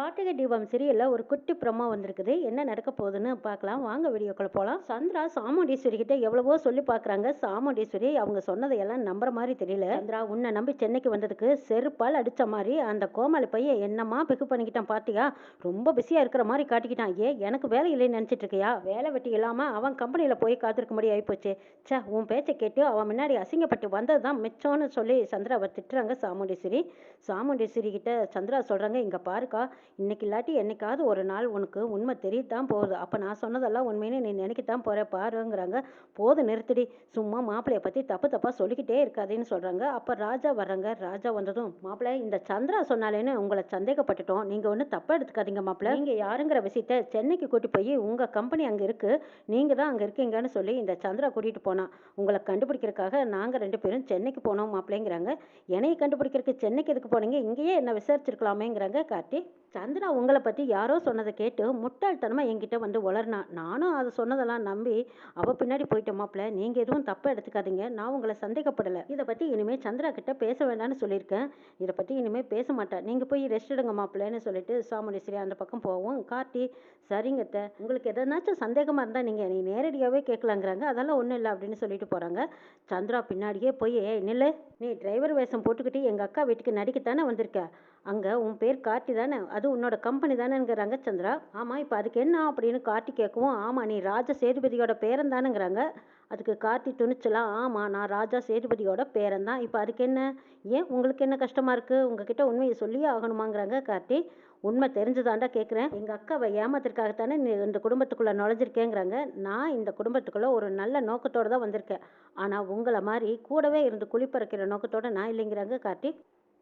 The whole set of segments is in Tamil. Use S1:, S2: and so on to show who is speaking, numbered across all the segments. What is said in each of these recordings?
S1: கார்த்திகை தீபம் சீரியலில் ஒரு குட்டி ப்ரொமோ வந்திருக்குது. என்ன நடக்க போகுதுன்னு பார்க்கலாம். வாங்க வீடியோக்குள்ள போகலாம் சந்திரா சாமுண்டீஸ்வரி கிட்ட எவ்வளவோ சொல்லி பார்க்குறாங்க. சாமுண்டீஸ்வரி அவங்க சொன்னதையெல்லாம் நம்புற மாதிரி தெரியல. சந்திரா உன்னை நம்பி சென்னைக்கு வந்ததுக்கு செருப்பால் அடித்த மாதிரி அந்த கோமாளி பையன் என்னமா பிக்கு பண்ணிக்கிட்டான் பார்த்தியா ரொம்ப பிஸியாக இருக்கிற மாதிரி காட்டிக்கிட்டான். ஏ எனக்கு வேலை இல்லைன்னு நினச்சிட்டு இருக்கியா வேலை வெட்டி இல்லாமல் அவன் கம்பெனியில் போய் காத்திருக்க முடியும் ஆகிப்போச்சு ச்சே உன் பேச்சை கேட்டு அவன் முன்னாடி அசிங்கப்பட்டு வந்தது தான் மிச்சம்னு சொல்லி சந்திராவை திட்டுறாங்க சாமுண்டீஸ்வரி. சாமுண்டீஸ்வரி கிட்ட சந்திரா சொல்கிறாங்க இங்கே பாருக்கா இன்னைக்கு இல்லாட்டி என்னைக்காவது ஒரு நாள் உனக்கு உண்மை தெரியத்தான் போகுது. அப்போ நான் சொன்னதெல்லாம் உண்மைன்னு நீ நினைக்கத்தான் போகிற பாருங்கிறாங்க. போது நிறுத்திடி. சும்மா மாப்பிள்ளைய பற்றி தப்பு தப்பாக சொல்லிக்கிட்டே இருக்காதேன்னு சொல்கிறாங்க அப்போ ராஜா வர்றாங்க. ராஜா வந்ததும் மாப்பிள்ளை இந்த சந்திரா சொன்னாலேன்னு உங்களை சந்தேகப்பட்டுட்டோம். நீங்கள் ஒன்றும் தப்பாக எடுத்துக்காதீங்க மாப்பிள்ளை. நீங்கள் யாருங்கிற விஷயத்த சென்னைக்கு கூட்டி போய் உங்கள் கம்பெனி அங்கே இருக்குது நீங்கள் தான் அங்கே இருக்கீங்கன்னு சொல்லி இந்த சந்திரா கூட்டிகிட்டு போனான் உங்களை கண்டுபிடிக்கிறதுக்காக நாங்கள் ரெண்டு பேரும் சென்னைக்கு போனோம் மாப்பிள்ளைங்கிறாங்க. என்னையை கண்டுபிடிக்கிறதுக்கு சென்னைக்கு எதுக்கு போனீங்க? இங்கேயே என்ன விசாரிச்சிருக்கலாமேங்கிறாங்க கார்த்தி. சந்திரா உங்களை பற்றி யாரோ சொன்னதை கேட்டு முட்டாள்தனமாக என்கிட்ட வந்து வளர்னா நானும் அதை சொன்னதெல்லாம் நம்பி அவள் பின்னாடி போயிட்ட மாப்பிள்ள. நீங்கள் எதுவும் தப்பாக எடுத்துக்காதீங்க. நான் உங்களை சந்தேகப்படலை. இதை பற்றி இனிமேல் சந்திரா கிட்ட பேச வேண்டாம்னு சொல்லியிருக்கேன். இதை பற்றி இனிமேல் பேச மாட்டேன் நீங்கள் போய் ரெஸ்ட் எடுங்க மாப்பிள்ளன்னு சொல்லிட்டு சாமுண்டீஸ்வரி அந்த பக்கம் போவோம் கார்த்தி சரிங்கத்த உங்களுக்கு எதனாச்சும் சந்தேகமாக இருந்தால் நீங்கள் நீ நேரடியாகவே கேட்கலாங்கிறாங்க. அதெல்லாம் ஒன்றும் இல்லை அப்படின்னு சொல்லிட்டு போகிறாங்க சந்திரா பின்னாடியே போய் நில்லு. நீ டிரைவர் வேஷம் போட்டுக்கிட்டு எங்கள் அக்கா வீட்டுக்கு நடிக்கத்தானே வந்திருக்க? அங்கே உன் பேர் கார்த்தி தானே? அது உன்னோட கம்பெனி தானேங்கிறாங்க சந்திரா ஆமாம் இப்போ அதுக்கு என்ன அப்படின்னு கார்த்தி கேட்கவும் ஆமாம் நீ ராஜா சேதுபதியோட பேரன் தானேங்கிறாங்க. அதுக்கு கார்த்தி துணிச்சலா ஆமாம் நான் ராஜா சேதுபதியோட பேரன் தான். இப்போ அதுக்கு என்ன? ஏன் உங்களுக்கு என்ன கஷ்டமாக இருக்குது உங்ககிட்ட உண்மையை சொல்லியே ஆகணுமாங்கிறாங்க கார்த்தி. உண்மை தெரிஞ்சுதாண்டா கேட்குறேன் எங்கள் அக்காவை ஏமாத்திற்காகத்தானே நீ இந்த குடும்பத்துக்குள்ளே நுழைஞ்சிருக்கேங்கிறாங்க. நான் இந்த குடும்பத்துக்குள்ளே ஒரு நல்ல நோக்கத்தோடு தான் வந்திருக்கேன். ஆனால் உங்களை மாதிரி கூடவே இருந்து குளிப்பறக்கிற நோக்கத்தோடு நான் இல்லைங்கிறாங்க கார்த்தி.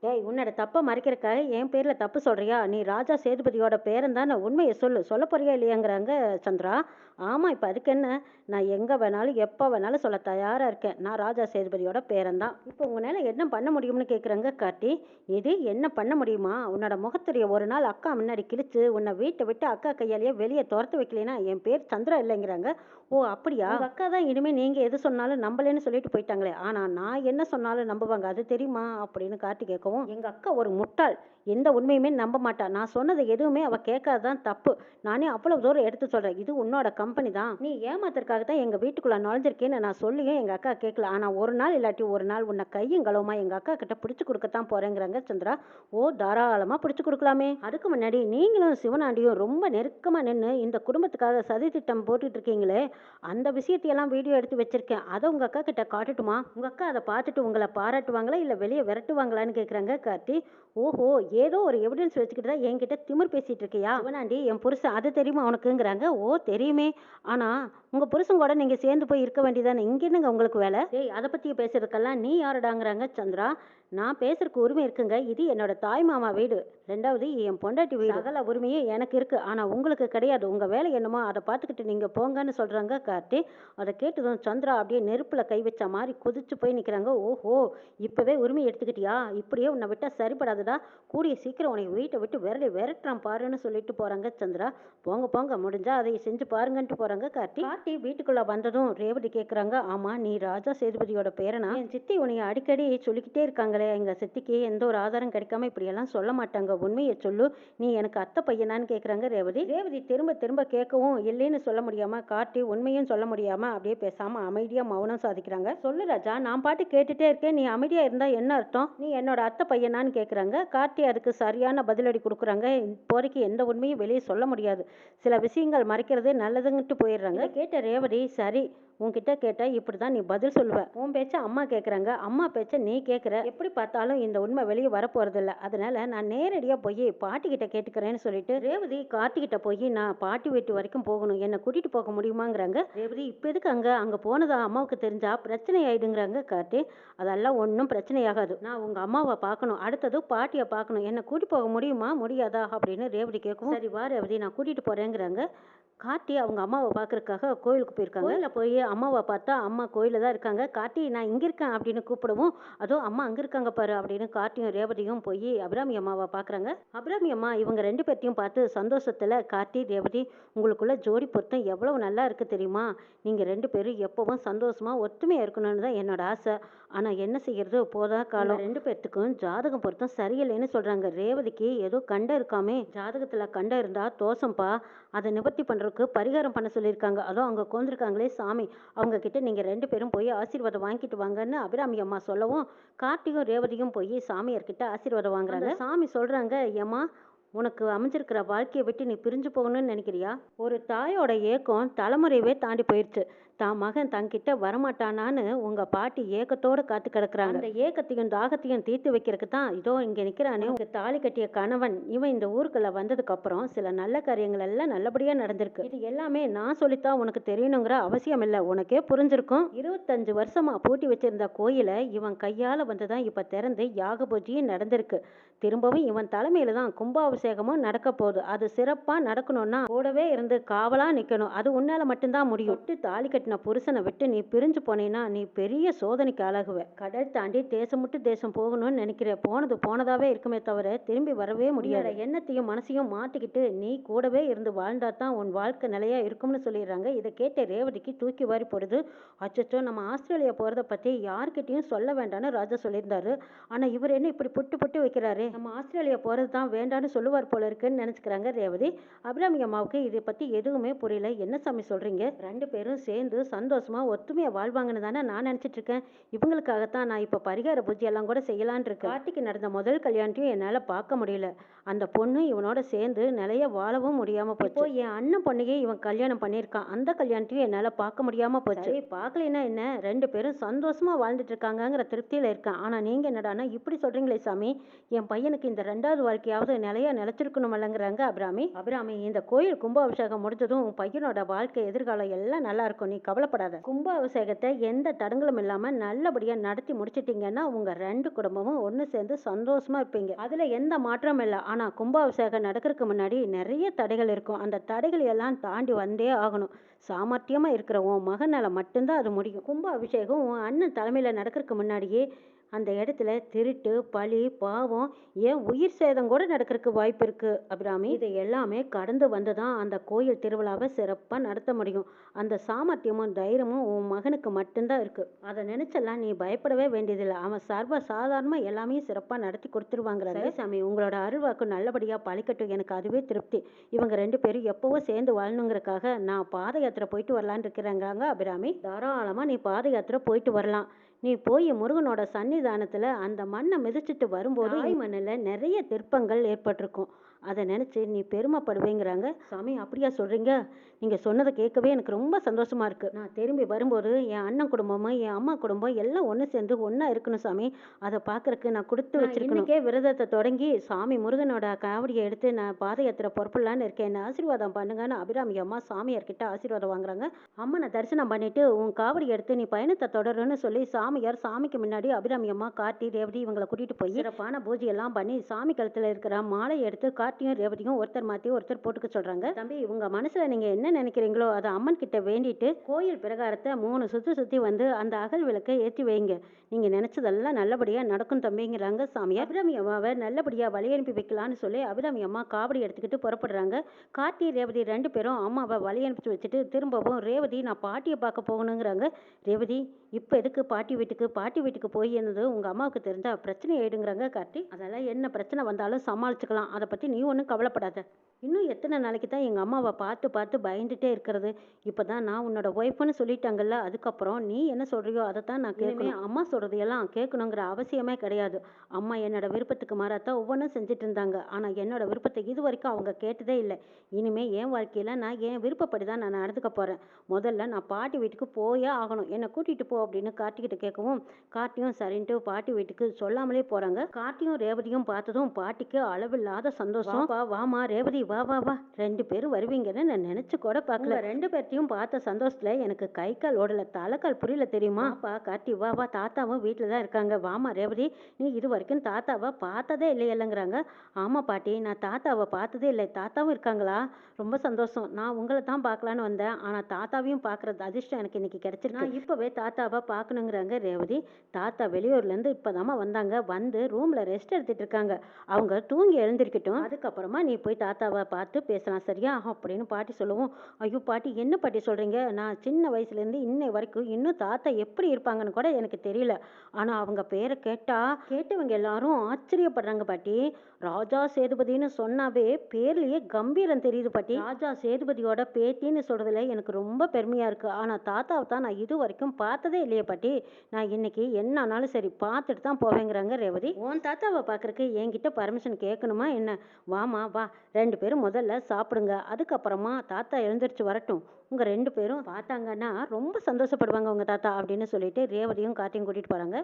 S1: டேய் உன்னோட தப்பை மறைக்கிறக்காக என் பேரில் தப்பு சொல்கிறியா நீ ராஜா சேதுபதியோட பேரன் தானே? உண்மையை சொல்லு. சொல்ல போறியா இல்லையாங்கிறாங்க சந்திரா. ஆமாம் இப்போ அதுக்கு என்ன? நான் எங்கே வேணாலும் எப்போ வேணாலும் சொல்ல தயாராக இருக்கேன். நான் ராஜா சேதுபதியோட பேரன் தான் இப்போ உங்களால் என்ன பண்ண முடியும்னு கேட்குறாங்க காட்டி இது என்ன பண்ண முடியுமா? உன்னோட முகத்துடைய ஒரு நாள் அக்கா முன்னாடி கிழிச்சு உன்னை வீட்டை விட்டு அக்கா கையாலேயே வெளியே துரத்து வைக்கலைன்னா என் பேர் சந்திரா இல்லைங்கிறாங்க. ஓ அப்படியா? அக்கா தான் இனிமேல் நீங்கள் எது சொன்னாலும் நம்பலேன்னு சொல்லிட்டு போயிட்டாங்களே. ஆனால் நான் என்ன சொன்னாலும் நம்புவாங்க? அது தெரியுமா? அப்படின்னு காட்டி கேட்கவும் எங்கள் அக்கா ஒரு முட்டாள். எந்த உண்மையுமே நம்ப மாட்டா. நான் சொன்னது எதுவுமே அவள் கேட்காதான் தப்பு. நானே அவ்வளவு தூரம் எடுத்து சொல்கிறேன் இது உன்னோட கம்பெனி தான். நீ ஏமாத்துறதுக்காக தான் எங்கள் வீட்டுக்குள்ளே நுழைஞ்சிருக்கேன்னு நான் சொல்லியும் எங்கள் அக்கா கேட்கல. ஆனால் ஒரு நாள் இல்லாட்டி ஒரு நாள் உன்னை கையும் களவுமா எங்கள் அக்கா கிட்ட பிடிச்சி கொடுக்கத்தான் போகிறேங்கிறாங்க சந்திரா. ஓ தாராளமாக பிடிச்சி கொடுக்கலாமே. அதுக்கு முன்னாடி நீங்களும் சிவனாண்டியும் ரொம்ப நெருக்கமாக நின்று இந்த குடும்பத்துக்காக சதி திட்டம் போட்டுட்டு இருக்கீங்களே. அந்த விஷயத்தையெல்லாம் வீடியோ எடுத்து வச்சிருக்கேன். அதை உங்கள் அக்கா கிட்ட காட்டட்டுமா? உங்கள் அக்கா அதை பார்த்துட்டு உங்களை பாராட்டுவாங்களா? இல்லை வெளியே விரட்டுவாங்களான்னு கேட்குறாங்க கார்த்தி. ஓஹோ ஏதோ ஒரு எவிடன்ஸ் வச்சுக்கிட்டு தான் என்கிட்ட திமிர் பேசிட்டு இருக்கியா? அவனாண்டி என் புருஷன் அது தெரியுமா உனக்குங்கிறாங்க. ஓ தெரியுமே. ஆனால் உங்கள் புருஷன் கூட நீங்கள் சேர்ந்து போய் இருக்க வேண்டியதானே? இங்கே என்னங்க உங்களுக்கு வேலை? ஏய் அதை பற்றி பேசுறதுக்கெல்லாம் நீ யாருடாங்கிறாங்க சந்திரா? நான் பேசுறதுக்கு உரிமை இருக்குங்க. இது என்னோட தாய் மாமா வீடு. ரெண்டாவது என் பொண்டாட்டி வீடு. சகல உரிமையே எனக்கு இருக்கு. ஆனால் உங்களுக்கு கிடையாது. உங்கள் வேலை என்னமோ அதை பார்த்துக்கிட்டு நீங்கள் போங்கன்னு சொல்கிறாங்க கார்த்தி. அதை கேட்டதும் சந்திரா அப்படியே நெருப்பில் கை வச்ச மாதிரி குதிச்சு போய் நிற்கிறாங்க ஓஹோ இப்போவே உரிமை எடுத்துக்கிட்டியா? இப்படியே உன்னை விட்டால் சரிப்படாதுடா. கூடிய சீக்கிரம் உனக்கு வீட்டை விட்டு விரலி விரட்டுறான் பாருன்னு சொல்லிட்டு போகிறாங்க சந்திரா. போங்க போங்க. முடிஞ்சா அதை செஞ்சு பாருங்கன்ட்டு போகிறாங்க கார்த்தி. பாட்டி வீட்டுக்குள்ளே வந்ததும் ரேவதி கேட்குறாங்க ஆமாம் நீ ராஜா சேதுபதியோட பேரனா? என் சித்தி உன்னைய அடிக்கடி சொல்லிக்கிட்டே இருக்காங்களே எங்கள் சித்திக்கு எந்த ஒரு ஆதாரம் கிடைக்காம இப்படியெல்லாம் சொல்ல மாட்டாங்க. உண்மையை சொல்லு நீ எனக்கு அத்தை பையனான்னு கேட்குறாங்க ரேவதி. ரேவதி திரும்ப திரும்ப கேட்கவும் இல்லைன்னு சொல்ல முடியாமல் காட்டி உண்மையும் சொல்ல முடியாமல் அப்படியே பேசாமல் அமைதியாக மௌனம் சாதிக்கிறாங்க. சொல்லு ராஜா நான் பாட்டு கேட்டுட்டே இருக்கேன். நீ அமைதியாக இருந்தால் என்ன அர்த்தம்? நீ என்னோட அத்தை பையனான்னு கேட்குறாங்க கார்த்தி அதுக்கு சரியான பதிலடி கொடுக்குறாங்க. இப்போதைக்கு எந்த உண்மையும் வெளியே சொல்ல முடியாது. சில விஷயங்கள் மறைக்கிறதே நல்லதுங்கிட்டு போயிடுறாங்க. கேட்டு கேட்ட ரேவதி சரி உன்கிட்ட கேட்டால் இப்படி தான் நீ பதில் சொல்லுவ. உன் பேச்ச அம்மா கேட்குறாங்க அம்மா பேச்ச நீ கேட்குற எப்படி பார்த்தாலும் இந்த உண்மை வெளியே வரப்போறதில்ல. அதனால நான் நேரடியாக போய் பாட்டிக்கிட்ட கேட்டுக்கிறேன்னு சொல்லிட்டு ரேவதி கார்த்திகிட்ட போய் நான் பாட்டி வீட்டு வரைக்கும் போகணும். என்னை கூட்டிகிட்டு போக முடியுமாங்கிறாங்க. ரேவதி இப்போ எதுக்கு அங்கே? அங்கே போனதா அம்மாவுக்கு தெரிஞ்சா பிரச்சனை ஆயிடுங்கிறாங்க கார்த்தி. அதெல்லாம் ஒன்றும் பிரச்சனையாகாது நான் உங்கள் அம்மாவை பார்க்கணும். அடுத்தது பாட்டியை பார்க்கணும். என்னை கூட்டி போக முடியுமா? முடியாதா? அப்படின்னு ரேவதி கேட்கும் சரி வா ரேவதி நான் கூட்டிகிட்டு போகிறேங்கிறாங்க கார்த்தி அவங்க அம்மாவை பார்க்குறக்காக கோயிலுக்கு போயிருக்காங்க. கோயிலில் போய் அம்மாவை பார்த்தா அம்மா கோயிலில் தான் இருக்காங்க. கார்த்தி நான் இங்கே இருக்கேன் அப்படின்னு கூப்பிடவும் அதுவும் அம்மா அங்கே இருக்காங்க பாரு அப்படின்னு கார்த்தியும் ரேவதியும் போய் அபிராமி அம்மாவை பார்க்குறாங்க. அபிராமி அம்மா இவங்க ரெண்டு பேர்த்தையும் பார்த்து சந்தோஷத்தில் கார்த்தி ரேவதி உங்களுக்குள்ள ஜோடி பொருத்தம் எவ்வளவு நல்லா இருக்குது தெரியுமா? நீங்கள் ரெண்டு பேரும் எப்பவும் சந்தோஷமாக ஒற்றுமையாக இருக்கணும்னு தான் என்னோட ஆசை. ஆனால் என்ன செய்யறது? போதா காலம். ரெண்டு பேர்த்துக்கும் ஜாதகம் பொருத்தம் சரியில்லைன்னு சொல்கிறாங்க ரேவதிக்கு ஏதோ கண்டம் இருக்காமே. ஜாதகத்தில் கண்டம் இருந்தால் தோசம்பா அதை நிவர்த்தி பண்ணுறதுக்கு பரிகாரம் பண்ண சொல்லியிருக்காங்க. அதுவும் அவங்க உட்காந்துருக்காங்களே சாமி. அவங்க கிட்ட நீங்கள் ரெண்டு பேரும் போய் ஆசீர்வாதம் வாங்கிட்டு வாங்கன்னு அபிராமி அம்மா சொல்லவும் கார்த்திகும் ரேவதியும் போய் சாமியார்கிட்ட ஆசீர்வாதம் வாங்குறாங்க. சாமி சொல்கிறாங்க ஏம்மா உனக்கு அமைஞ்சிருக்கிற வாழ்க்கையை விட்டு நீ பிரிஞ்சு போகணும்னு நினைக்கிறியா? ஒரு தாயோட ஏக்கம் தலைமுறையவே தாண்டி போயிடுச்சு தான் மகன் தங்கிட்ட வரமாட்டானான்னு உங்க பாட்டி ஏக்கத்தோட காத்து கிடக்குறாங்க. அந்த ஏக்கத்தையும் தாகத்தையும் தீர்த்து வைக்கிறதுக்கு தான் இதோ இங்க நிக்கிறானே உங்க தாலி கட்டிய கணவன். இவன் இந்த ஊருக்குள்ள வந்ததுக்கு அப்புறம் சில நல்ல காரியங்கள் எல்லாம் நல்லபடியா நடந்திருக்கு. இது எல்லாமே நான் சொல்லித்தான் உனக்கு தெரியணுங்கிற அவசியம் இல்லை. உனக்கே புரிஞ்சிருக்கும். இருபத்தஞ்சு வருஷமா பூட்டி வச்சிருந்த கோயிலை இவன் கையால வந்துதான் இப்ப திறந்து யாக பூஜையும் நடந்திருக்கு. திரும்பவும் இவன் தலைமையில தான் கும்பாபிஷேகமும் நடக்க போகுது. அது சிறப்பா நடக்கணும்னா கூடவே இருந்து காவலா நிக்கணும். அது உன்னால மட்டும்தான் முடியும். விட்டு தாலி கட்டின புருஷனை விட்டு நீ பிரிஞ்சு போனீன்னா நீ பெரிய சோதனைக்கு ஆளாகுவ. கடல் தாண்டி தேசம் விட்டு தேசம் போகணும்னு நினைக்கிற போனது போனதாவே இருக்குமே தவிர திரும்பி வரவே முடியாத. எண்ணத்தையும் மனசையும் மாட்டிக்கிட்டு நீ கூடவே இருந்து வாழ்ந்தா தான் உன் வாழ்க்கை நிலையா இருக்கும்னு சொல்லிடுறாங்க. இதை கேட்ட ரேவதிக்கு தூக்கி வாரி போடுது. அச்சச்சோ நம்ம ஆஸ்திரேலியா போறத பத்தி யார்கிட்டயும் சொல்ல வேண்டாம்னு ராஜா சொல்லியிருந்தாரு. ஆனா இவர் என்ன இப்படி புட்டு புட்டு வைக்கிறாரு? நம்ம ஆஸ்திரேலியா போகிறது தான் வேண்டாம்னு சொல்லுவார் போல இருக்குன்னு நினச்சிக்கிறாங்க ரேவதி. அபிராமி அம்மாவுக்கு இதை பற்றி எதுவுமே புரியல. என்ன சாமி சொல்றீங்க? ரெண்டு பேரும் சேர்ந்து சந்தோஷமாக ஒற்றுமையாக வாழ்வாங்கன்னு தானே நான் நினைச்சிட்டு இருக்கேன். இவங்களுக்காகத்தான் நான் இப்போ பரிகார பூஜையெல்லாம் கூட செய்யலான் இருக்கேன். கார்த்திக்கு நடந்த முதல் கல்யாணத்தையும் என்னால் பார்க்க முடியல. அந்த பொண்ணு இவனோட சேர்ந்து நிலைய வாழவும் முடியாமல் போச்சு. என் அண்ணன் பொண்ணையே இவன் கல்யாணம் பண்ணியிருக்கான். அந்த கல்யாணத்தையும் என்னால் பார்க்க முடியாமல் போச்சு. பார்க்கலைன்னா என்ன? ரெண்டு பேரும் சந்தோஷமாக வாழ்ந்துட்டு இருக்காங்கங்கிற திருப்தியில் இருக்கேன். ஆனால் நீங்கள் என்னடானா இப்படி சொல்கிறீங்களே சாமி. என் பையனுக்கு இந்த ரெண்டாவது வாழ்க்கையாவது நிலையா நிலைச்சிருக்கணுமல்லங்கிறாங்க அபிராமி. அபிராமி இந்த கோயில் கும்பாபிஷேகம் முடிஞ்சதும் உன் பையனோட வாழ்க்கை எதிர்காலம் எல்லாம் நல்லா இருக்கும். நீ கவலைப்படாத. கும்பாபிஷேகத்தை எந்த தடங்களும் இல்லாம நல்லபடியா நடத்தி முடிச்சிட்டீங்கன்னா உங்க ரெண்டு குடும்பமும் ஒன்று சேர்ந்து சந்தோஷமா இருப்பீங்க. அதுல எந்த மாற்றமும் இல்லை. ஆனா கும்பாபிஷேகம் நடக்கிறதுக்கு முன்னாடி நிறைய தடைகள் இருக்கும். அந்த தடைகள் எல்லாம் தாண்டி வந்தே ஆகணும். சாமர்த்தியமா இருக்கிற உன் மகனால மட்டும்தான் அது முடியும். கும்பாபிஷேகம் உன் அண்ணன் தலைமையில நடக்கிறதுக்கு முன்னாடியே அந்த இடத்துல திருட்டு பழி பாவம் ஏன் உயிர் சேதம் கூட நடக்கிறதுக்கு வாய்ப்பு இருக்கு. அபிராமி இது எல்லாமே கடந்து வந்து தான் அந்த கோயில் திருவிழாவை சிறப்பாக நடத்த முடியும். அந்த சாமர்த்தியமும் தைரியமும் உன் மகனுக்கு மட்டும்தான் இருக்கு. அதை நினைச்செல்லாம் நீ பயப்படவே வேண்டியதில்லை. அவன் சர்வ சாதாரணமாக எல்லாமே சிறப்பாக நடத்தி கொடுத்துருவாங்கிறாங்க சரி. சாமி உங்களோட அருள்வாக்கு நல்லபடியாக பழிக்கட்டும். எனக்கு அதுவே திருப்தி. இவங்க ரெண்டு பேரும் எப்பவும் சேர்ந்து வாழணுங்கிறக்காக நான் பாத யாத்திரை போயிட்டு வரலான்னு இருக்கிறாங்க அபிராமி. தாராளமாக நீ பாத யாத்திரை போயிட்டு வரலாம். நீ போய் முருகனோட சன்னிதானத்துல அந்த மண்ணை மிதிச்சிட்டு வரும்போது மண்ணில் நிறைய திருப்பங்கள் ஏற்பட்டிருக்கும். அதை நினைச்சு நீ பெருமைப்படுவேங்கிறாங்க. சாமி அப்படியா சொல்றீங்க? நீங்க சொன்னதை கேட்கவே எனக்கு ரொம்ப சந்தோஷமா இருக்கு. நான் திரும்பி வரும்போது என் அண்ணன் குடும்பமும் என் அம்மா குடும்பம் எல்லாம் ஒன்று சேர்ந்து ஒண்ணா இருக்கணும் சாமி. அதை பார்க்கறக்கு நான் கொடுத்து இன்னைக்கே விரதத்தை தொடங்கி சாமி முருகனோட காவடியை எடுத்து நான் பாத யாத்திரை புறப்படலான்னு இருக்கேன். என்ன ஆசீர்வாதம் பண்ணுங்கன்னு அபிராமி அம்மா சாமியார்கிட்ட ஆசீர்வாதம் வாங்குறாங்க. அம்மனை தரிசனம் பண்ணிட்டு உன் காவடி எடுத்து நீ பயணத்தை தொடருன்னு சொல்லி சாமியார் சாமிக்கு முன்னாடி அபிராமி அம்மா கார்த்தி ரேவதி இவங்களை கூட்டிட்டு போய் சிறப்பான. பூஜை எல்லாம் பண்ணி சாமி கழுத்துல இருக்கிற மாலை எடுத்து கார்த்தியும் ரேவதியும் ஒருத்தர் மாத்தி ஒருத்தர் போட்டுக்க சொல்றாங்க. தம்பி உங்க மனசுல நீங்க என்ன நினைக்கிறீங்களோ அதை அம்மன் கிட்ட வேண்டிட்டு கோயில் பிரகாரத்தை மூணு சுத்தி சுத்தி வந்து அந்த அகல் விளக்கை ஏற்றி வைங்க. நீங்க நினைச்சதெல்லாம் நல்லபடியா நடக்கும் தம்பிங்கிறாங்க சாமி அபிராமி அம்மாவை நல்லபடியா வழி அனுப்பி வைக்கலாம்னு சொல்லி அபிராமி அம்மா காவடி எடுத்துக்கிட்டு புறப்படுறாங்க. கார்த்தி ரேவதி ரெண்டு பேரும் அம்மாவை வழி அனுப்பிச்சு வச்சுட்டு திரும்பவும் ரேவதி நான் பாட்டியை பார்க்க போகணுங்கிறாங்க. ரேவதி இப்போ எதுக்கு பாட்டி வீட்டுக்கு? பாட்டி வீட்டுக்கு போய் இருந்தது உங்கள் அம்மாவுக்கு தெரிஞ்சா பிரச்சனை ஆயிடுங்கிறாங்க கார்த்தி. அதெல்லாம் என்ன பிரச்சனை வந்தாலும் சமாளிச்சுக்கலாம். அதை பற்றி நீ ஒன்றும் கவலைப்படாத. இன்னும் எத்தனை நாளைக்கு தான் எங்கள் அம்மாவை பார்த்து பார்த்து பயந்துட்டே இருக்கிறது? இப்போ தான் நான் உன்னோட ஒய்ஃப்னு சொல்லிட்டாங்கல்ல அதுக்கப்புறம் நீ என்ன சொல்றியோ அதை தான் நான் கேட்கணும். அம்மா சொல்றது எல்லாம் கேட்கணுங்கிற அவசியமே கிடையாது. அம்மா என்னோட விருப்பத்துக்கு மாறாத்தான் ஒவ்வொன்றும் செஞ்சுட்டு இருந்தாங்க ஆனால் என்னோட விருப்பத்தை இது வரைக்கும் அவங்க கேட்டதே இல்லை. இனிமே என் வாழ்க்கையில் நான் என் விருப்பப்படி தான் நான் நடந்துக்க போகிறேன் முதல்ல நான் பாட்டி வீட்டுக்கு போயே ஆகணும். என்னை கூட்டிகிட்டு போ அப்படின்னு கார்த்திகிட்ட கேட்கவும் கார்த்தியும் சரின்ட்டு பாட்டி வீட்டுக்கு சொல்லாமலே போகிறாங்க கார்த்தியும் ரேவதியும் பார்த்ததும் பாட்டிக்கு அளவில்லாத சந்தோஷம். வா வாமா ரேவதி வா வா வா ரெண்டு பேரும் வருவீங்கன்னு நான் நினைச்சு கூட பார்க்கல. ரெண்டு பேர்த்தையும் பார்த்த சந்தோஷத்துல எனக்கு கை கால் ஓடல தலைக்கால் புரியல தெரியுமா? அப்பா காட்டி வா வா தாத்தாவும் வீட்டில் தான் இருக்காங்க. வாமா ரேவதி நீ இது வரைக்கும் தாத்தாவை பார்த்ததே இல்லையல்லங்கிறாங்க ஆமா பாட்டி நான் தாத்தாவை பார்த்ததே இல்லை. தாத்தாவும் இருக்காங்களா? ரொம்ப சந்தோஷம். நான் உங்களை தான் பார்க்கலான்னு வந்தேன். ஆனால் தாத்தாவையும் பார்க்குறது அதிர்ஷ்டம் எனக்கு இன்னைக்கு கிடைச்சிருக்கு. நான் இப்போவே தாத்தாவை பார்க்கணுங்கிறாங்க ரேவதி. தாத்தா வெளியூர்லேருந்து இப்போ வந்தாங்க. வந்து ரூமில் ரெஸ்ட் எடுத்துகிட்டு இருக்காங்க. அவங்க தூங்கி எழுந்திருக்கட்டும். அதுக்கப்புறமா நீ போய் தாத்தாவை பார்த்து பேசலாம். சரியா? அப்படின்னு பாட்டி சொல்லுவோம். ஐயோ பாட்டி என்ன பாட்டி சொல்கிறீங்க நான் சின்ன வயசுலேருந்து இன்னை வரைக்கும் இன்னும் தாத்தா எப்படி இருப்பாங்கன்னு கூட எனக்கு தெரியல. ஆனால் அவங்க பேரை கேட்டால் கேட்டவங்க எல்லாரும் ஆச்சரியப்படுறாங்க பாட்டி. ராஜா சேதுபதினு சொன்னாவே பேர்லயே கம்பீரம் தெரியுது பாட்டி. ராஜா சேதுபதியோட பேத்தின்னு சொல்றதுல எனக்கு ரொம்ப பெருமையா இருக்கு. ஆனா தாத்தாவை தான் நான் இது வரைக்கும் பார்த்ததே இல்லையே பாட்டி. நான் இன்னைக்கு என்ன ஆனாலும் சரி பார்த்துட்டு தான் போவேங்கிறாங்க ரேவதி. உன் தாத்தாவை பார்க்கறக்கு என்கிட்ட பர்மிஷன் கேட்கணுமா என்ன? வாமா வா. ரெண்டு பேரும் முதல்ல சாப்பிடுங்க. அதுக்கப்புறமா தாத்தா எழுந்திரிச்சு வரட்டும். உங்க ரெண்டு பேரும் பார்த்தாங்கன்னா ரொம்ப சந்தோஷப்படுவாங்க உங்க தாத்தா அப்படின்னு சொல்லிட்டு ரேவதியும் காத்தையும் கூட்டிட்டு போறாங்க.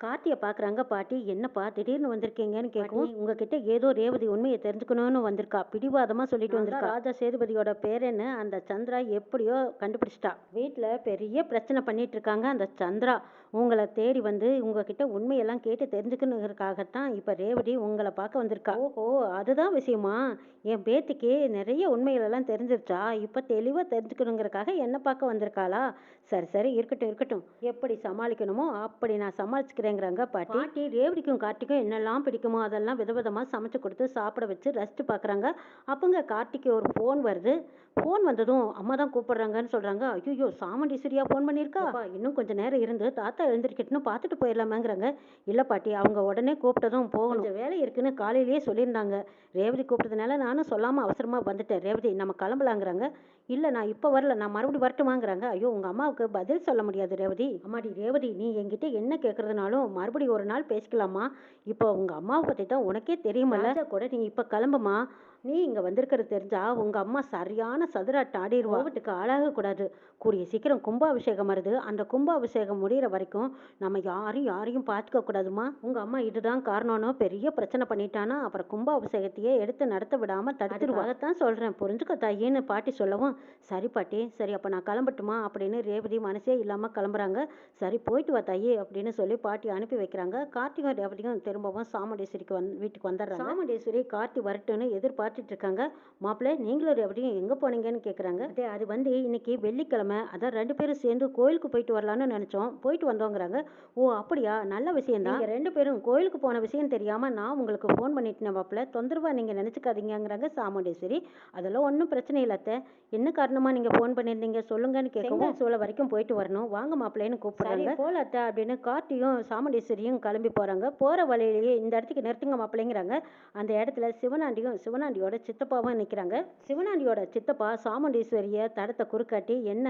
S1: கார்த்தியை பார்க்குறாங்க பாட்டி என்னப்பா? திடீர்னு வந்திருக்கீங்கன்னு கேட்கும் உங்ககிட்ட ஏதோ ரேவதி உண்மையை தெரிஞ்சுக்கணும்னு வந்திருக்கா? பிடிவாதமா சொல்லிட்டு வந்திருக்கா? ராஜா சேதுபதியோட பேருன்னு அந்த சந்திரா எப்படியோ கண்டுபிடிச்சிட்டா. வீட்டில் பெரிய பிரச்சனை பண்ணிட்டு இருக்காங்க அந்த சந்திரா. உங்களை தேடி வந்து உங்ககிட்ட உண்மையெல்லாம் கேட்டு தெரிஞ்சுக்கணுங்கிறதுக்காகத்தான் இப்போ ரேவதி உங்களை பார்க்க வந்திருக்கா. ஓஹோ. அதுதான் விஷயமா. என் பேத்திக்கு நிறைய உண்மைகளெல்லாம் தெரிஞ்சிருச்சா? இப்போ தெளிவாக தெரிஞ்சுக்கணுங்கிறதுக்காக என்ன பார்க்க வந்திருக்காளா? சரி சரி இருக்கட்டும் இருக்கட்டும். எப்படி சமாளிக்கணுமோ அப்படி நான் சமாளிச்சுக்கிறேங்கிறாங்க பாட்டி. பாட்டி. ரேவதிக்கும் கார்த்திக்கும் என்னெல்லாம் பிடிக்குமோ அதெல்லாம் விதவிதமாக சமைச்சு கொடுத்து சாப்பிட வச்சு ரசித்து பார்க்குறாங்க. அப்போங்க கார்த்திக்கு ஒரு ஃபோன் வருது. ஃபோன் வந்ததும் அம்மா தான் கூப்பிடுறாங்கன்னு சொல்கிறாங்க ஐயோ சாமுண்டீஸ்வரியா ஃபோன் பண்ணியிருக்கா? இன்னும் கொஞ்சம் நேரம் இருந்து தாத்தா எழுந்திருக்கட்டுன்னு பார்த்துட்டு போயிடலாமாங்கிறாங்க. இல்லை பாட்டி அவங்க உடனே கூப்பிட்டதும் போகணும். கொஞ்சம் வேலை இருக்குன்னு காலையிலேயே சொல்லியிருந்தாங்க. ரேவதி கூப்பிட்டதுனால நானும் சொல்லாமல் அவசரமாக வந்துட்டேன். ரேவதி நம்ம கிளம்பலாங்கிறாங்க. இல்லை நான் இப்போ வரல. நான் மறுபடியும் வரட்டுமாங்கிறாங்க. ஐயோ உங்கள் அம்மாவுக்கு பதில் சொல்ல முடியாது ரேவதி. அம்மாடி ரேவதி நீ என்கிட்ட என்ன கேட்குறதுனாலும் மறுபடியும் ஒரு நாள் பேசிக்கலாமா? இப்போ உங்கள் அம்மாவை பற்றி தான் உனக்கே தெரியுமல்ல. கூட நீ இப்போ கிளம்புமா? நீ இங்கே வந்திருக்கிறது தெரிஞ்சா உங்கள் அம்மா சரியான சதுராட்டம் ஆடிடுவா வீட்டுக்கு ஆளாகக்கூடாது. கூடிய சீக்கிரம் கும்பாபிஷேகம் வருது. அந்த கும்பாபிஷேகம் முடியிற வரைக்கும் நம்ம யாரும் யாரையும் பார்த்துக்க கூடாதுமா? உங்கள் அம்மா இதுதான் காரணம்னு பெரிய பிரச்சனை பண்ணிட்டானா அப்புறம் கும்பாபிஷேகத்தையே எடுத்து நடத்த விடாமல் தடுத்துருவா. அதைத்தான் சொல்கிறேன் புரிஞ்சுக்க தாயின்னு பாட்டி சொல்லவும் சரி பாட்டி சரி அப்போ நான் கிளம்பட்டுமா? அப்படின்னு ரேவதி மனசே இல்லாமல் கிளம்புறாங்க. சரி போயிட்டு வா தாயி அப்படின்னு சொல்லி பாட்டி அனுப்பி வைக்கிறாங்க. கார்த்திகம் ரேவதியும் திரும்பவும் சாமுண்டேஸ்வரிக்கு வந்து வீட்டுக்கு வந்துடுறாங்க. சாமுண்டேஸ்வரி கார்த்தி வரட்டுன்னு எதிர்பார்த்துட்டு இருக்காங்க மாப்பிள்ளை நீங்களும் ரேவதியும் எங்கே போனீங்கன்னு கேட்குறாங்க அதே அது வந்து இன்னைக்கு வெள்ளிக்கிழமை. அதான் ரெண்டு பேரும் சேர்ந்து கோயிலுக்கு போயிட்டு வரலான்னு நினச்சோம். போயிட்டு வந்தோங்கிறாங்க. ஓ அப்படியா? நல்ல விஷயம் தான் ரெண்டு பேரும் கோயிலுக்கு போன விஷயம் தெரியாமல் நான் உங்களுக்கு ஃபோன் பண்ணிட்டேன் மாப்பிள்ளை. தொந்தரவா நீங்கள் நினச்சிக்காதீங்கங்கிறாங்க சாமுண்டேஸ்வரி. அதெல்லாம் ஒன்றும் பிரச்சனை இல்லை அத்தை. என்ன காரணமாக நீங்கள் ஃபோன் பண்ணியிருந்தீங்க? சொல்லுங்கன்னு கேட்கவும் சோழ வரைக்கும் போயிட்டு வரணும். வாங்க மாப்பிள்ளைன்னு கூப்பிடுறாங்க. போல அத்தை அப்படின்னு கார்த்தியும் சாமுண்டேஸ்வரியும் கிளம்பி போகிறாங்க போகிற வழியிலேயே இந்த இடத்துக்கு நிறுத்துங்க மாப்பிள்ளைங்கிறாங்க. அந்த இடத்துல சிவனாண்டியும் சிவனாண்டியோட சித்தப்பாவும் நிற்கிறாங்க சிவனாண்டியோட சித்தப்பா சாமுண்டீஸ்வரியை தடத்தை குறுக்காட்டி என்ன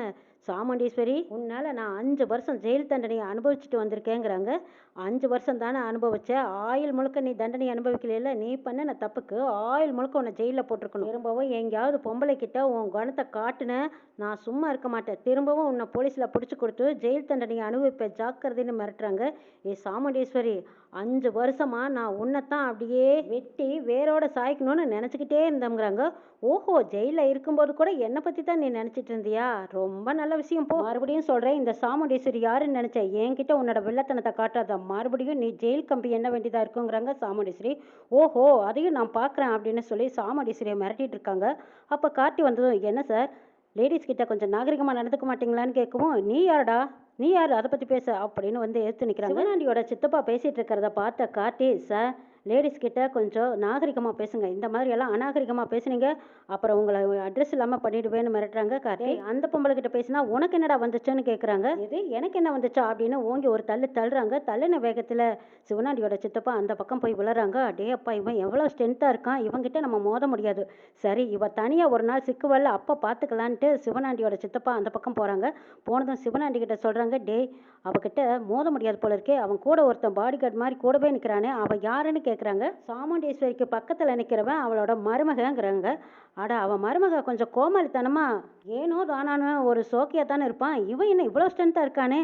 S1: சாமுண்டீஸ்வரி உன்னால நான் அஞ்சு வருஷம் ஜெயில் தண்டனையை அனுபவிச்சுட்டு வந்திருக்கேங்கிறாங்க. அஞ்சு வருஷம் தானே அனுபவிச்ச. ஆயுள் முழுக்க நீ தண்டனை அனுபவிக்கலையில நீ பண்ணின தப்புக்கு ஆயுள் முழுக்க உன்னை ஜெயிலில் போட்டிருக்கணும். திரும்பவும் எங்கேயாவது பொம்பளை கிட்ட உன் குணத்தை காட்டுன. நான் சும்மா இருக்க மாட்டேன். திரும்பவும் உன்னை போலீஸில் பிடிச்சி கொடுத்து ஜெயில் தண்டனையை அனுபவிப்ப ஜாக்கிரதைன்னு மிரட்டுறாங்க. ஏ சாமுண்டீஸ்வரி அஞ்சு வருஷமா நான் உன்னைத்தான் அப்படியே வெட்டி வேரோட சாய்க்கணும்னு நினச்சிக்கிட்டே இருந்தோங்கிறாங்க ஓஹோ ஜெயிலில் இருக்கும்போது கூட என்னை பற்றி தான் நீ நினச்சிட்டு இருந்தியா? ரொம்ப நல்ல விஷயம் போ. மறுபடியும் சொல்கிறேன் இந்த சாமுண்டீஸ்வரி யாருன்னு நினச்ச என்கிட்ட உன்னோட வில்லத்தனத்தை காட்டாத? மறுபடியும் நீ ஜெயில் கம்பி என்ன வேண்டியதாக இருக்குங்கிறாங்க சாமுண்டீஸ்வரி. ஓஹோ அதையும் நான் பார்க்குறேன் அப்படின்னு சொல்லி சாமுண்டீஸ்வரியை மிரட்டிட்டு இருக்காங்க. அப்போ காட்டி வந்ததும் என்ன சார் லேடிஸ் கிட்ட கொஞ்சம் நாகரிகமாக நடந்துக்க மாட்டீங்களான்னு கேட்கவும் நீ யாரடா? நீ யார்? அதை பற்றி பேச அப்படின்னு வந்து எடுத்து நிற்கிறாங்க சிவனாண்டியோட சித்தப்பா பேசிகிட்டு இருக்கிறத பார்த்த கார்த்தி சார் லேடிஸ் கிட்ட கொஞ்சம் நாகரிகமாக பேசுங்க. இந்த மாதிரி எல்லாம் அநாகரிகமாக பேசுனீங்க. அப்புறம் உங்களை அட்ரஸ் இல்லாமல் பண்ணிடுவேன்னு மிரட்டுறாங்க. கார்த்தி அந்த பொம்பளை கிட்ட பேசினா உனக்கு என்னடா வந்துச்சுன்னு கேட்குறாங்க இது எனக்கு என்ன வந்துச்சா அப்படின்னு ஓங்கி ஒரு தள்ளு தள்ளுறாங்க. தள்ளின வேகத்தில் சிவனாண்டியோட சித்தப்பா அந்த பக்கம் போய் விழுறாங்க. அடே அப்பா இவன் எவ்வளோ ஸ்ட்ரென்த்தாக இருக்கான். இவங்கிட்ட நம்ம மோத முடியாது. சரி இவ தனியாக ஒரு நாள் சிக்குவல்ல அப்போ பார்த்துக்கலான்ட்டு சிவனாண்டியோட சித்தப்பா அந்த பக்கம் போகிறாங்க போனதும் சிவனாண்டி கிட்ட சொல்கிறாங்க டேய் அவகிட்ட மோத முடியாது போல இருக்கே. அவன் கூட ஒருத்தன் பாடி கார்டு மாதிரி கூடவே நிற்கிறானே அவன் யாருன்னு கேட்குறாங்க சாமுண்டீஸ்வரிக்கு பக்கத்தில் நிற்கிறவன் அவளோட மருமகங்கிறாங்க. அட அவன் மருமக கொஞ்சம் கோமாளித்தனமா ஏனோ தானானு ஒரு சோக்கியா தானே இருப்பான். இவன் என்ன இவ்வளோ ஸ்ட்ரென்த்தாக இருக்கானே?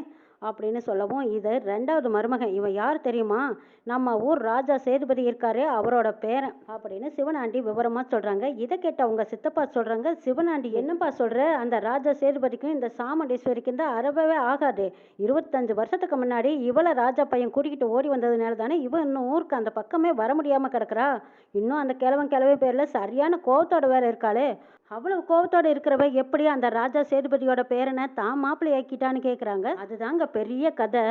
S1: அப்படின்னு சொல்லவும் இது ரெண்டாவது மருமகன். இவன் யார் தெரியுமா? நம்ம ஊர் ராஜா சேதுபதி இருக்காரே அவரோட பேரன் அப்படின்னு சிவனாண்டி விவரமா சொல்றாங்க. இதை கேட்ட அவங்க சித்தப்பா சொல்றாங்க சிவனாண்டி என்னப்பா சொல்ற? அந்த ராஜா சேதுபதிக்கும் இந்த சாமுண்டீஸ்வரிக்கும் தான் அறவே ஆகாது. இருபத்தஞ்சு வருஷத்துக்கு முன்னாடி இவளை ராஜா பையன் கூட்டிக்கிட்டு ஓடி வந்ததுனால தானே இவன் இன்னும் ஊருக்கு அந்த பக்கமே வர முடியாம கிடக்குறா. இன்னும் அந்த கிழவன் கிழவை பேர்ல சரியான கோவத்தோட வேற இருக்காளே. அவ்வளவு கோபத்தோடு இருக்கிறவ எப்படி அந்த ராஜா சேதுபதியோட பேரனை தான் மாப்பிள்ளையாக்கிட்டான்னு ஆக்கிட்டான்னு அதுதாங்க பெரிய கதை.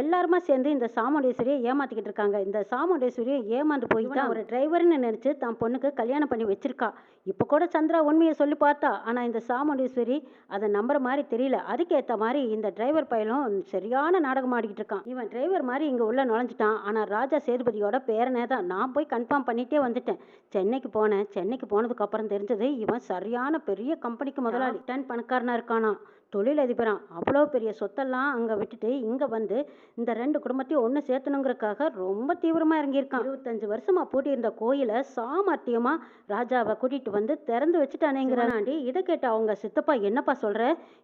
S1: எல்லாருமா சேர்ந்து இந்த சாமுண்டேஸ்வரியை ஏமாத்திக்கிட்டு இருக்காங்க. இந்த சாமுண்டேஸ்வரியை ஏமாந்து போய் தான் ஒரு டிரைவர்னு நினைச்சு தான் பொண்ணுக்கு கல்யாணம் பண்ணி வச்சிருக்கா. இப்போ கூட சந்திரா உண்மையை சொல்லி பார்த்தா ஆனா இந்த சாமுண்டேஸ்வரி அதை நம்புற மாதிரி தெரியல. அதுக்கேத்த மாதிரி இந்த டிரைவர் பையலும் சரியான நாடகம் ஆடிக்கிட்டு இருக்கான். இவன் டிரைவர் மாதிரி இங்க உள்ள நுழைஞ்சிட்டான். ஆனா ராஜா சேதுபதியோட பேரனே தான். நான் போய் கன்ஃபார்ம் பண்ணிட்டே வந்துட்டேன். சென்னைக்கு போனேன். சென்னைக்கு போனதுக்கு அப்புறம் தெரிஞ்சது இவன் சரியான பெரிய கம்பெனிக்கு முதலாளி. டன் பணக்காரனா இருக்கானா? தொழிலதிபரான் அவ்வளோ பெரிய சொத்தெல்லாம் அங்கே விட்டுட்டு இங்கே வந்து இந்த ரெண்டு குடும்பத்தையும் ஒன்று சேர்த்தணுங்கிறதுக்காக ரொம்ப தீவிரமாக இறங்கியிருக்கான். இருபத்தஞ்சு வருஷமா பூட்டியிருந்த கோயிலை சாமர்த்தியமாக ராஜாவை கூட்டிகிட்டு வந்து திறந்து வச்சுட்டானேங்கிறாண்டி இதை கேட்ட அவங்க சித்தப்பா என்னப்பா சொல்கிற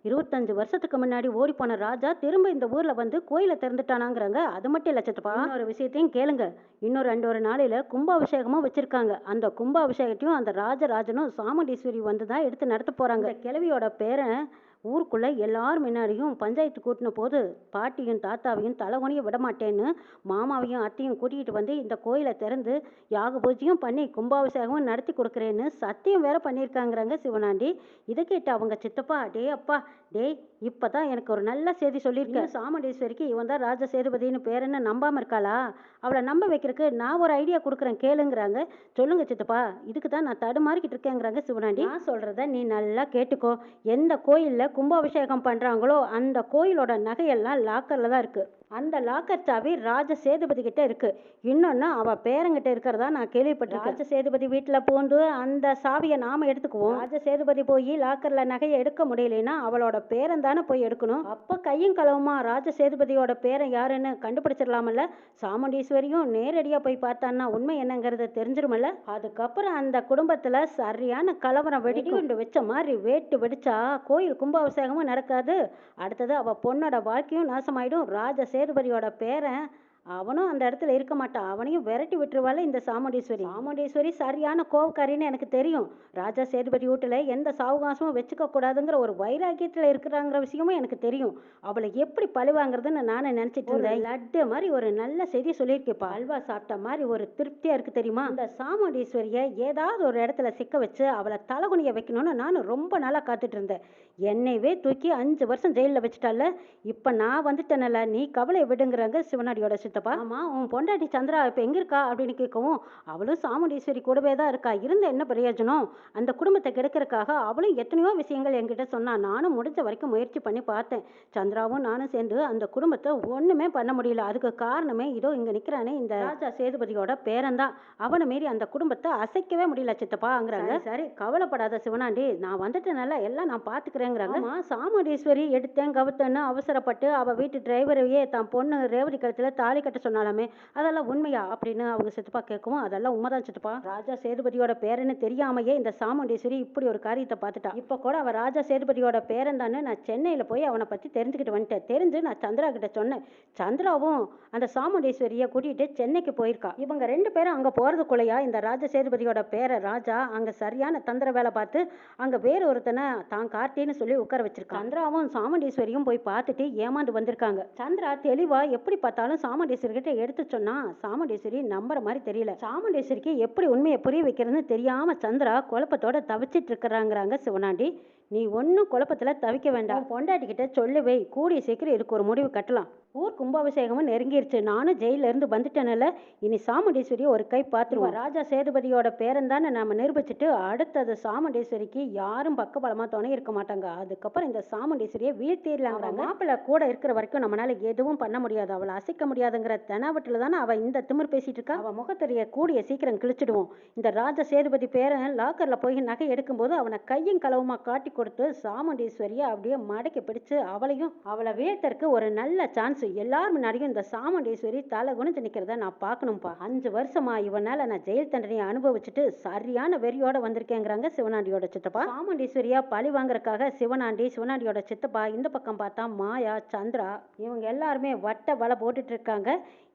S1: இருபத்தஞ்சு வருஷத்துக்கு முன்னாடி ஓடி போன ராஜா திரும்ப இந்த ஊரில் வந்து கோயிலை திறந்துட்டானாங்கிறாங்க. அது மட்டும் இல்லை சித்தப்பா. இன்னொரு விஷயத்தையும் கேளுங்க. இன்னும் ரெண்டு ஒரு நாளையில் கும்பாபிஷேகமும் வச்சிருக்காங்க. அந்த கும்பாபிஷேகத்தையும் அந்த ராஜராஜனும் சாமுண்டீஸ்வரி வந்து தான் எடுத்து நடத்த போகிறாங்க கிழவியோட பேரன் ஊருக்குள்ளே எல்லார் முன்னாடியும் பஞ்சாயத்து கூட்டின போது பாட்டியும் தாத்தாவையும் தலைகுனிய விட மாட்டேன்னு மாமாவையும் அத்தையும் கூட்டிகிட்டு வந்து இந்த கோயிலை திறந்து யாக பூஜையும் பண்ணி கும்பாபிஷேகமும் நடத்தி கொடுக்குறேன்னு சத்தியம் வேற பண்ணியிருக்காங்கிறாங்க சிவனாண்டி. இதை கேட்டு அவங்க சித்தப்பா டே அப்பா டேய் இப்பதான் எனக்கு ஒரு நல்ல செய்தி சொல்லியிருக்கேன் சாமுண்டீஸ்வரிக்கு? இவன் தான் ராஜ சேதுபதினு பேருன்னு நம்பாம இருக்காளா? அவளை நம்ப வைக்கிறதுக்கு நான் ஒரு ஐடியா கொடுக்குறேன் கேளுங்கிறாங்க. சொல்லுங்க சித்தப்பா இதுக்கு தான் நான் தடுமாறிக்கிட்டு இருக்கேங்கிறாங்க சிவனாண்டி. நான் சொல்றத நீ நல்லா கேட்டுக்கோ. எந்த கோயில்ல கும்பாபிஷேகம் பண்றாங்களோ அந்த கோயிலோட நகையெல்லாம் லாக்கர்ல தான் இருக்கு. அந்த லாக்கர் சாவி ராஜ சேதுபதி கிட்ட இருக்கு. இன்னொன்னு அவ பேரங்கிட்ட இருக்கிறதா நான் கேள்விப்பட்டிருக்கேன். ராஜ சேதுபதி வீட்டுல பூந்து அந்த சாவியை நாம எடுத்துக்குவோம். ராஜ சேதுபதி போய் லாக்கர்ல நகையை எடுக்க முடியலைன்னா அவளோட பேரன் தானே போய் எடுக்கணும். அப்ப கையும் களவுமா ராஜ சேதுபதியோட பேரன் யாருன்னு கண்டுபிடிச்சிடலாமல்ல? சாமுண்டீஸ்வரியும் நேரடியா போய் பார்த்தான்னா உண்மை என்னங்கிறது தெரிஞ்சிருமல்ல? அதுக்கப்புறம் அந்த குடும்பத்துல சரியான கலவரம் வெடிகுண்டு வச்ச மாதிரி வேட்டு வெடிச்சா கோயில் கும்பாபிஷேகமும் நடக்காது. அடுத்தது அவ பொண்ணோட வாழ்க்கையும் நாசமாயிடும். ராஜ சேதுபதியோட பேரன் அவனும் அந்த இடத்துல இருக்க மாட்டான். அவனையும் விரட்டி விட்டுருவாள் இந்த சாமுண்டீஸ்வரி. சாமுண்டீஸ்வரி சரியான கோவக்காரின்னு எனக்கு தெரியும். ராஜா சேதுபதி வீட்டுல எந்த சாவகாசமும் வச்சுக்க கூடாதுங்கிற ஒரு வைராக்கியத்துல இருக்கிறாங்கிற விஷயமும் எனக்கு தெரியும். அவளை எப்படி பழி வாங்குறதுன்னு நானே நினைச்சிட்டு இருந்தேன். லட்டு மாதிரி ஒரு நல்ல செய்தி சொல்லியிருக்கேப்பா. அல்வா சாப்பிட்ட மாதிரி ஒரு திருப்தியா இருக்கு தெரியுமா? அந்த சாமுண்டீஸ்வரியை ஏதாவது ஒரு இடத்துல சிக்க வச்சு அவளை தலைகுனிய வைக்கணும்னு நானும் ரொம்ப நாளா காத்துட்டு இருந்தேன். என்னையவே தூக்கி அஞ்சு வருஷம் ஜெயிலில் வச்சுட்டால இப்போ நான் வந்துட்டேனல்ல. நீ கவலை விடுங்கிறாங்க சிவனாடியோட சித்தப்பா. ஆமா உன் பொண்டாட்டி சந்திரா இப்போ எங்க இருக்கா அப்படின்னு கேட்கவும் அவளும் சாமுண்டீஸ்வரி கூடவே தான் இருக்கா. இருந்த என்ன பிரயோஜனம்? அந்த குடும்பத்தை கெடுக்கறதுக்காக அவளும் எத்தனையோ விஷயங்கள் என்கிட்ட சொன்னா நானும் முடிஞ்ச வரைக்கும் முயற்சி பண்ணி பார்த்தேன். சந்திராவும் நானும் சேர்ந்து அந்த குடும்பத்தை ஒண்ணுமே பண்ண முடியல. அதுக்கு காரணமே இதோ இங்க நிக்கிறானே இந்த ராஜா சேதுபதியோட பேரன் தான் அவனை மீறி அந்த குடும்பத்தை அசைக்கவே முடியல சித்தப்பாங்கிறாங்க. சரி கவலைப்படாத சிவனாண்டி நான் வந்துட்டனால எல்லாம் நான் பாத்துக்கிறேங்கிறாங்க. ஆமா. சாமுண்டீஸ்வரி எடுத்தேன் கவுத்தேன்னு அவசரப்பட்டு அவ வீட்டு டிரைவரையே தான் பொண்ணு ரேவதி கழுத்துல தாலி கட்ட சொன்னாலுமே அதெல்லாம் உண்மையா? அப்படின்னு அவங்க சித்தப்பா கேட்கவும் அதெல்லாம் உண்மைதான் சித்தப்பா. ராஜா சேதுபதியோட பேரன்னு தெரியாமையே இந்த சாமுண்டீஸ்வரி இப்படி ஒரு காரியத்தை பார்த்துட்டா. இப்போ கூட அவ ராஜா சேதுபதியோட பேரன் தானே நான் சென்னையில போய் அவனை பத்தி தெரிஞ்சுக்கிட்டு வந்துட்டேன். தெரிஞ்சு நான் சந்திரா கிட்ட சொன்னேன். சந்திராவும் அந்த சாமுண்டீஸ்வரியை கூட்டிட்டு சென்னைக்கு போயிருக்கா. இவங்க ரெண்டு பேரும் அங்க போறதுக்குள்ளயா இந்த ராஜ சேதுபதியோட பேர ராஜா அங்க சரியான தந்திர வேலை பார்த்து அங்க வேற ஒருத்தனை தான் கார்த்தின்னு சொல்லி உட்கார வச்சிருக்கான் சந்திராவும் சாமுண்டீஸ்வரியும் போய் பார்த்துட்டு ஏமாந்து வந்திருக்காங்க. சந்திரா தெளிவா எப்படி பார்த்தாலும் சாமுண்டேஸ்வரி கிட்ட எடுத்து சொன்னா சாமுண்டேஸ்வரி நம்புற மாதிரி தெரியல. சாமுண்டேஸ்வரிக்கு எப்படி உண்மையை புரிய வைக்கிறதுன்னு தெரியாம சந்திரா குழப்பத்தோட தவிச்சிட்டு இருக்கிறாங்கிறாங்க சிவனாண்டி. நீ ஒன்றும் குழப்பத்துல தவிக்க வேண்டாம். பொண்டாட்டி கிட்ட சொல்லு வை. கூடிய சீக்கிரம் இதுக்கு ஒரு முடிவு கட்டலாம். ஊர் கும்பாபிஷேகமும் நெருங்கிருச்சு. நானும் ஜெயில இருந்து வந்துட்டேனல. இனி சாமுண்டீஸ்வரி ஒரு கை பார்த்துருவோம். ராஜா சேதுபதியோட பேரன் தானே நாம நிரூபிச்சுட்டு அடுத்தது சாமுண்டீஸ்வரிக்கு யாரும் பக்கபலமா துணை இருக்க மாட்டாங்க. அதுக்கப்புறம் இந்த சாமுண்டீஸ்வரியை வீழ்த்திடலாங்கிறாங்க. மாப்பிள்ளை கூட இருக்கிற வரைக்கும் நம்மளால எதுவும் பண்ண முடியாது. அவளை அசைக்க முடியாதுங்கிற தெனாவட்டில் தானே அவ இந்த திமிர் பேசிட்டு இருக்கா? அவ முகத்தறிய கூடிய சீக்கிரம் கிழிச்சிடுவோம். இந்த ராஜா சேதுபதி பேரன் லாக்கர்ல போய் நகை எடுக்கும்போது அவனை கையும் களவுமா காட்டி கொடுத்து சாமுண்டீஸ்வரியை அப்படியே மடக்கி பிடிச்சு அவளையும் அவளை வீழ்த்தறக்கு ஒரு நல்ல சான்ஸ் எல்லார் முன்னாடியும் இந்த சாமுண்டீஸ்வரி தலை குணிஞ்சு நிற்கிறத நான் பார்க்கணும்ப்பா அஞ்சு வருஷமா இவனால நான் ஜெயில் தண்டனையை அனுபவிச்சுட்டு சரியான வெறியோட வந்திருக்கேங்கிறாங்க சிவனாண்டியோட சித்தப்பா. சாமுண்டீஸ்வரியா பழி வாங்குறதுக்காக சிவனாண்டி சிவனாண்டியோட சித்தப்பா இந்த பக்கம் பார்த்தா மாயா சந்திரா இவங்க எல்லாருமே வட்ட வலை போட்டுட்டு இருக்காங்க.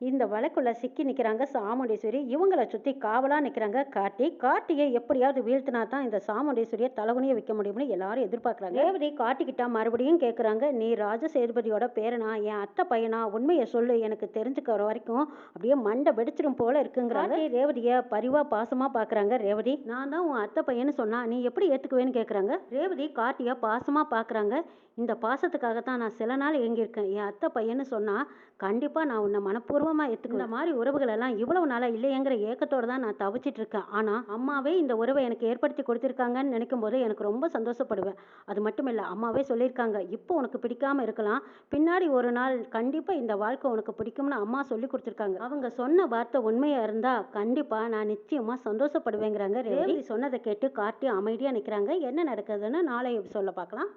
S1: இந்த வலைக்குள்ள சிக்கி நிக்கிறாங்க சாமுண்டீஸ்வரி. இவங்களை சுத்தி காவலா நிக்கிறாங்க கார்த்தி. கார்த்தியை எப்படியாவது வீழ்த்தினா தான் இந்த சாமுண்டீஸ்வரியை தலகுனியை வைக்க முடியும்னு எல்லாரும் எதிர்பார்க்கறாங்க. ரேவதி கார்த்திகிட்ட மறுபடியும் கேக்குறாங்க. நீ ராஜசேதுபதியோட பேரனா என் அத்தை பையனா உண்மையை சொல்லு எனக்கு தெரிஞ்சுக்கிற வரைக்கும் அப்படியே மண்டை வெடிச்சிடும் போல இருக்குங்கிறாங்க. ரேவதிய பரிவா பாசமா பாக்குறாங்க ரேவதி. நான் தான் உன் அத்தை பையன்னு சொன்னா நீ எப்படி ஏத்துக்குவேன்னு கேக்குறாங்க? ரேவதி கார்த்திய பாசமா பாக்குறாங்க. இந்த பாசத்துக்காகத்தான் நான் சில நாள் ஏங்கியிருக்கேன். என் அத்தை பையன்னு சொன்னா கண்டிப்பா நான் உன்னை மனப்பூர்வமா ஏத்துக்குவேன். இந்த மாதிரி உறவுகள் எல்லாம் இவ்வளவு நாளா இல்லையேங்கிற ஏக்கத்தோட தான் நான் தவிச்சிட்டு இருக்கேன். ஆனா அம்மாவே இந்த உறவை எனக்கு ஏற்படுத்தி கொடுத்திருக்காங்கன்னு நினைக்கும் போது எனக்கு ரொம்ப சந்தோஷப்படுவேன். அது மட்டும் இல்ல அம்மாவே சொல்லியிருக்காங்க இப்போ உனக்கு பிடிக்காம இருக்கலாம். பின்னாடி ஒரு நாள் கண்டிப்பா இந்த வாழ்க்கை உனக்கு பிடிக்கும்னு அம்மா சொல்லி கொடுத்துருக்காங்க. அவங்க சொன்ன வார்த்தை உண்மையா இருந்தா கண்டிப்பா நான் நிச்சயமா சந்தோஷப்படுவேங்கிறாங்க ரேவதி. சொன்னதை கேட்டு கார்த்தி அமைதியாக நிற்கிறாங்க என்ன நடக்குதுன்னு நாளை சொல்ல பார்க்கலாம்.